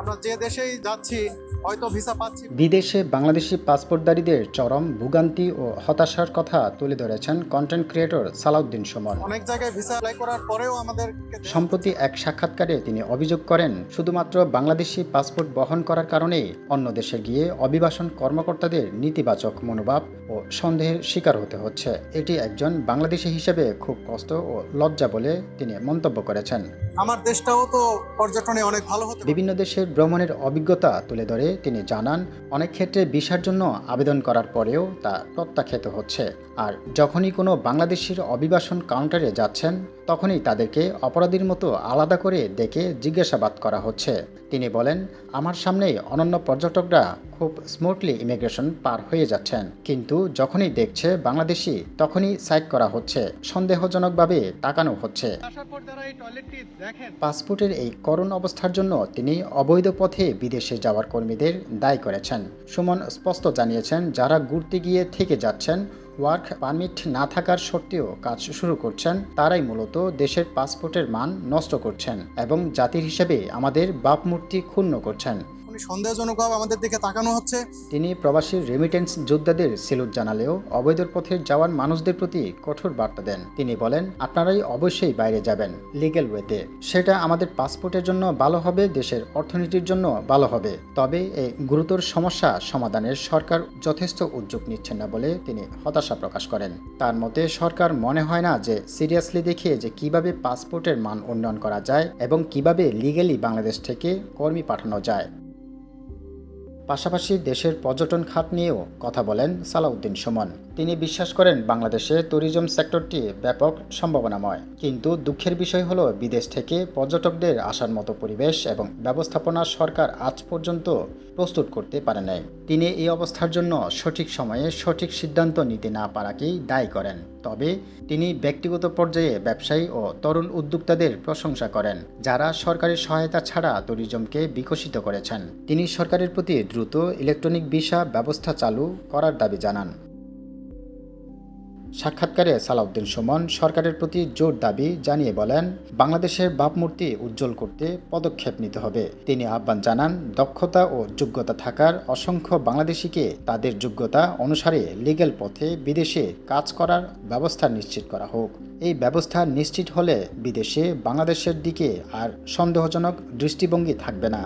আমরা যে দেশেই যাচ্ছি হয়তো ভিসা পাচ্ছি বিদেশে বাংলাদেশি পাসপোর্টধারীদের চরম ভোগান্তি ও হতাশার কথা তুলে ধরেছেন কন্টেন্ট ক্রিয়েটর সালাউদ্দিন সুমন। অনেক জায়গায় ভিসা অ্যাপ্লাই করার পরেও আমাদের সম্প্রতি এক সাক্ষাৎকারে তিনি অভিযোগ করেন শুধুমাত্র বাংলাদেশি পাসপোর্ট বহন করার কারণেই অন্য দেশে গিয়ে অভিবাসন কর্মকর্তাদের নেতিবাচক মনোভাব ও সন্দেহের শিকার হতে হচ্ছে। এটি একজন বাংলাদেশি হিসেবে খুব কষ্ট ও লজ্জা বলে তিনি মন্তব্য করেছেন। আমার দেশটাও তো পর্যটনে অনেক ভালো হতো বিভিন্ন বিভিন্ন দেশের ভ্রমণের অভিজ্ঞতা তুলে ধরে তিনি জানান, অনেক ক্ষেত্রে ভিসার জন্য আবেদন করার পরেও তা প্রত্যাখ্যাত হচ্ছে। আর যখনই কোনো বাংলাদেশির অভিবাসন কাউন্টারে যাচ্ছেন তখনই তাদেরকে অপরাধীর মতো আলাদা করে দেখে জিজ্ঞাসাবাদ করা হচ্ছে। তিনি বলেন আমার সামনেই অনন্য পর্যটকরা খুব স্মুথলি ইমিগ্রেশন পার হয়ে যাচ্ছেন। কিন্তু যখনই দেখছে বাংলাদেশি তখনই সাইড করা হচ্ছে। সন্দেহজনকভাবে তাকানো হচ্ছে। পাসপোর্টের এই করুণ অবস্থার জন্য তিনি অবৈধ পথে বিদেশে যাওয়ার কর্মীদের দায়ী করেছেন। সুমন স্পষ্ট জানিয়েছেন যারা ঘুরতে গিয়ে থেকে যাচ্ছেন ওয়ার্ক পারমিট না থাকার সত্ত্বেও কাজ শুরু করছেন, তারাই মূলত দেশের পাসপোর্টের মান নষ্ট করছেন এবং জাতির হিসেবে আমাদের বাপমূর্তি ক্ষুণ্ণ করছেন। উনি সন্দেহজনকভাবে আমাদের দিকে তাকানো হচ্ছে। তিনি প্রবাসী রেমিটেন্স যোদ্ধাদের সেলুট জানালেও অবৈধ পথে যাওয়ার মানুষদের প্রতি কঠোর বার্তা দেন। তিনি বলেন, আপনারাই অবশ্যই বাইরে যাবেন লিগেল ওয়েতে সেটা আমাদের পাসপোর্টের জন্য ভালো হবে, দেশের অর্থনীতির জন্য ভালো হবে। তবে এই গুরুতর সমস্যা সমাধানের সরকার যথেষ্ট উদ্যোগ নিচ্ছেন না বলে তিনি হতাশা প্রকাশ করেন। তার মতে, সরকার মনে হয় না যে সিরিয়াসলি দেখে যে কীভাবে পাসপোর্টের মান উন্নয়ন করা যায় এবং কীভাবে লিগেলি বাংলাদেশ থেকে কর্মী পাঠানো যায়। পাশাপাশি দেশের পর্যটন খাত নিয়েও কথা বলেন সালাউদ্দিন সুমন। তিনি বিশ্বাস করেন বাংলাদেশে ট্যুরিজম সেক্টরটি ব্যাপক সম্ভাবনাময়। কিন্তু দুঃখের বিষয় হলো, বিদেশ থেকে পর্যটকদের আসার মতো পরিবেশ এবং ব্যবস্থাপনা সরকার আজ পর্যন্ত প্রস্তুত করতে পারে নাই। তিনি এই অবস্থার জন্য সঠিক সময়ে সঠিক সিদ্ধান্ত নিতে না পারাকেই দায়ী করেন। তবে তিনি ব্যক্তিগত পর্যায়ে ব্যবসায়ী ও তরুণ উদ্যোক্তাদের প্রশংসা করেন, যারা সরকারি সহায়তা ছাড়া ট্যুরিজমকে বিকশিত করেছেন। তিনি সরকারের প্রতি দ্রুত ইলেকট্রনিক ভিসা ব্যবস্থা চালু করার দাবি জানান। সাক্ষাৎকারে সালাউদ্দিন সুমন সরকারের প্রতি জোর দাবি জানিয়ে বলেন, বাংলাদেশের ভাবমূর্তি উজ্জ্বল করতে পদক্ষেপ নিতে হবে। তিনি আহ্বান জানান, দক্ষতা ও যোগ্যতা থাকার অসংখ্য বাংলাদেশিকে তাদের যোগ্যতা অনুসারে লিগ্যাল পথে বিদেশে কাজ করার ব্যবস্থা নিশ্চিত করা হোক। এই ব্যবস্থা নিশ্চিত হলে বিদেশে বাংলাদেশের দিকে আর সন্দেহজনক দৃষ্টিভঙ্গি থাকবে না।